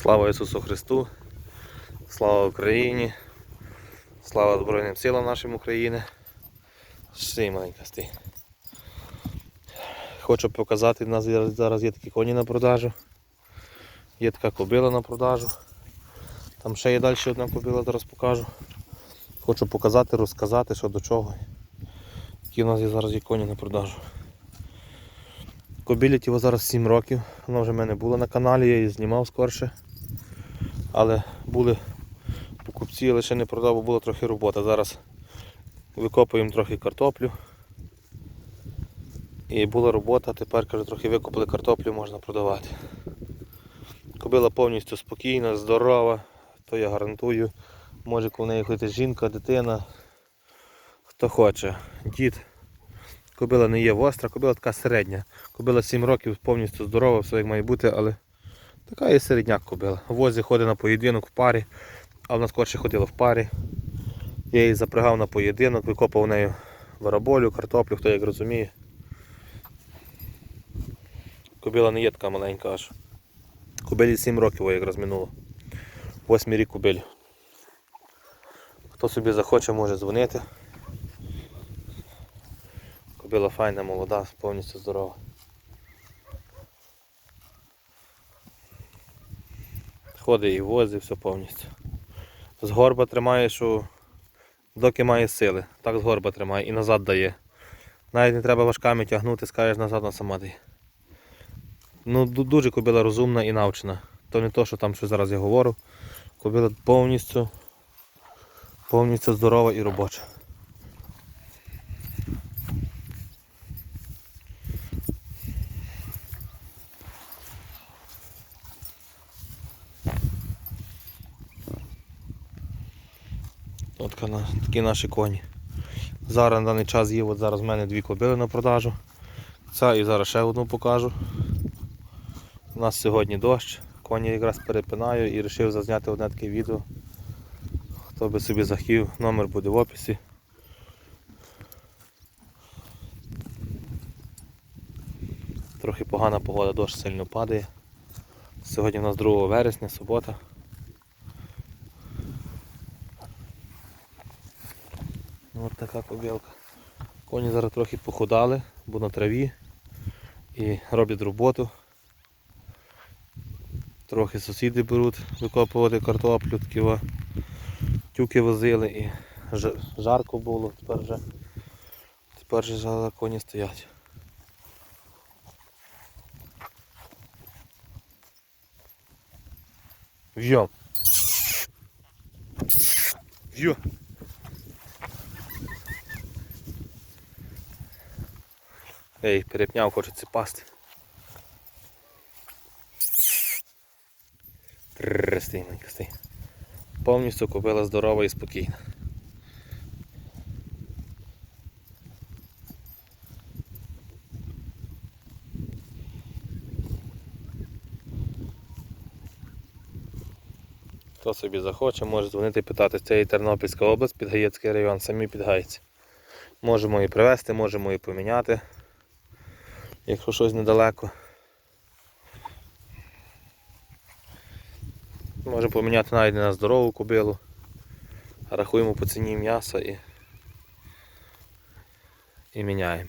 Слава Ісусу Христу, слава Україні, слава Збройним силам нашим України. Стій, маленька. Хочу показати, у нас зараз- є такі коні на продажу. Є така кобила на продажу. Там ще є далі одна кобила, зараз покажу. Хочу показати, розказати, що до чого. Які у нас є зараз є коні на продажу. Кобілі тіло зараз 7 років. Вона вже в мене була на каналі, я її знімав скорше. Але були покупці, ще не продав, бо була трохи робота. Зараз викопуємо трохи картоплю. І була робота, тепер каже, трохи викопали картоплю, можна продавати. Кобила повністю спокійна, здорова, то я гарантую. Може в неї ходити жінка, дитина, хто хоче. Дід. Кобила не є востра, кобила така середня. Кобила 7 років повністю здорова, все як має бути, але така є середняк кобила. Возі ходить на поєдинок в парі, а вона скорше ходила в парі. Я її запрягав на поєдинок, викопав нею бараболю, картоплю, хто як розуміє. Кобила не є така маленька аж. Кобилі 7 років о, якраз минуло. Восьмий рік кобилі. Хто собі захоче, може дзвонити. Кобила файна, молода, повністю здорова. Ходить і возить, все повністю. З горба тримає, що доки має сили. Так з горба тримає і назад дає. Навіть не треба важками тягнути, скажеш назад вона сама дає. Ну, дуже кобила розумна і навчена. То не то, що там що зараз я говорю. Кобила повністю, повністю здорова і робоча. От на- такі наші коні. Зараз на даний час є, от зараз в мене дві кобили на продажу. Ця і зараз ще одну покажу. У нас сьогодні дощ, коні якраз перепинаю і вирішив зазняти одне таке відео. Хто би собі захотів, номер буде в описі. Трохи погана погода, дощ сильно падає. Сьогодні у нас 2 вересня, субота. Ось така кобілка. Коні зараз трохи похудали, бо на траві і роблять роботу. Трохи сусіди беруть викопувати картоплю, такі тюки возили і жарко було, тепер вже тепер вже коні стоять. В'йом. В'йом. Ей, перепняв, хочеться пасти. Стій, маленька, стій. Повністю купила здорова і спокійна. Хто собі захоче, може дзвонити питати. Це і Тернопільська область, Підгаєцький район, самі підгайці. Можемо і привезти, можемо і поміняти, якщо щось недалеко. Можемо поміняти навіть на здорову кобилу. Рахуємо по ціні м'яса і, і міняємо.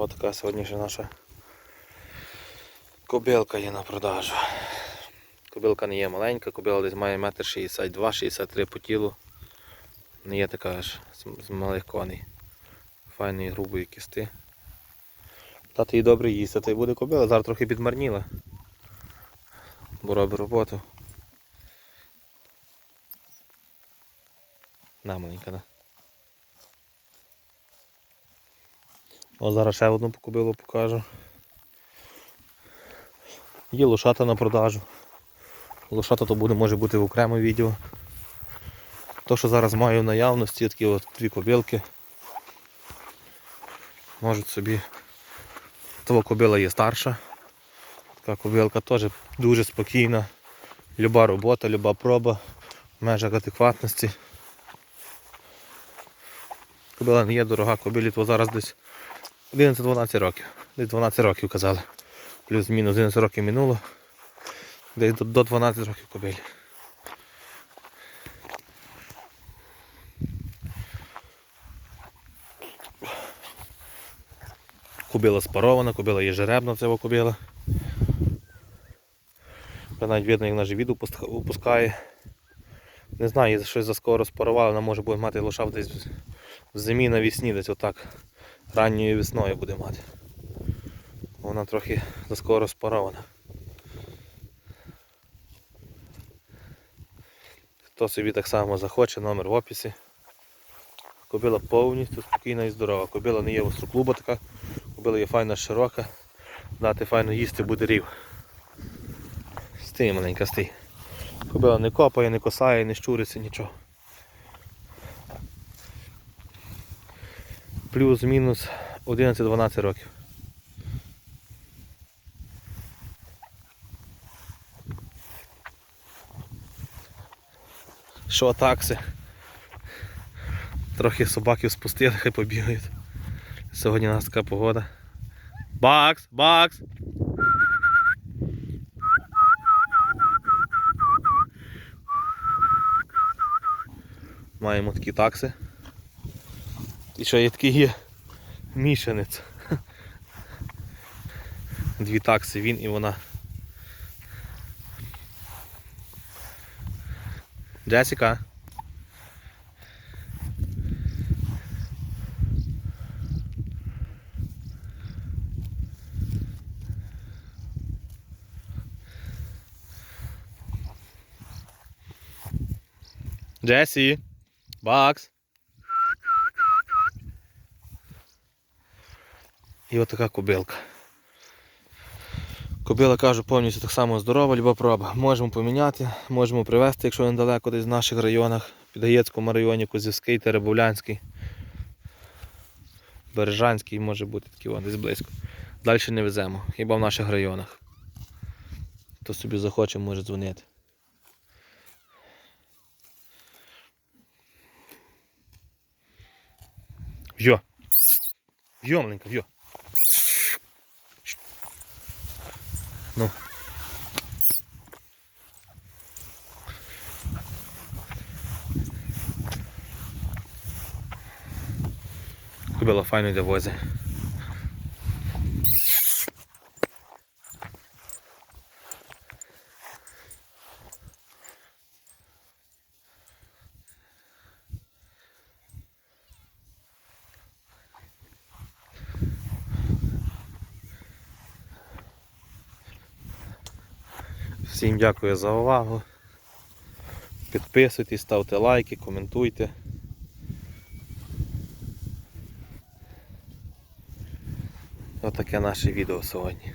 Ось така сьогоднішня наша кобилка є на продажу. Кобилка не є маленька, кобила десь має 1,62-63 по тілу. Не є така аж з- малих коней. Файної грубої кісти. Тато їй добре їсти, та й буде кобила. Зараз трохи підмарніла. Бо робить роботу. На маленька, на. О, зараз ще одну кобилу покажу. Є лошата на продажу. Лошата то буде, може бути в окремо відео. То, що зараз маю в наявності, такі от дві кобилки. можуть собі. Того кобила є старша. Така кобилка теж дуже спокійна. Люба робота, люба проба в межах адекватності. Кобила не є дорога, кобилі то зараз десь 11-12 років. Десь 12 років казали. Плюс-мінус 11 років минуло. Десь до- до 12 років кобилі. Кобила спарована, кобила є жеребна цього кобила. Навіть видно, як на живіт упускає. Не знаю, щось заскоро спарували, вона може буде мати лошав десь в зимі навісні, десь отак ранньою весною буде мати. Вона трохи заскоро спарована. Хто собі так само захоче, номер в описі. Кобила повністю спокійна і здорова. Кобила не є остроклуба така, кобила є файна широка, дати файно їсти буде рів. Стій маленька стій. Кобила не копає, не косає, не щуриться, нічого. Плюс-мінус 11-12 років. Що такси? Трохи собаків спустили, хай побігають. Сьогодні у нас така погода. Бакс! Бакс! Маємо такі такси. І ще є такий є мішанець. Дві такси, він і вона. Джесіка. Джесі. Бакс. І отака кобилка. Кобила, кажу, повністю так само здорова, люба проба. Можемо поміняти, можемо привезти, якщо недалеко десь в наших районах. Підгаєцькому районі, Козівський, Теребовлянський, Бережанський може бути такий вон, десь близько. Далі не веземо, хіба в наших районах. Хто собі захоче, може дзвонити. В'йо. В'йо, маленька, в'йо. Ну. Кобила файно йде возі. Всім дякую за увагу. Підписуйтесь, ставте лайки, коментуйте. Отаке наше відео сьогодні.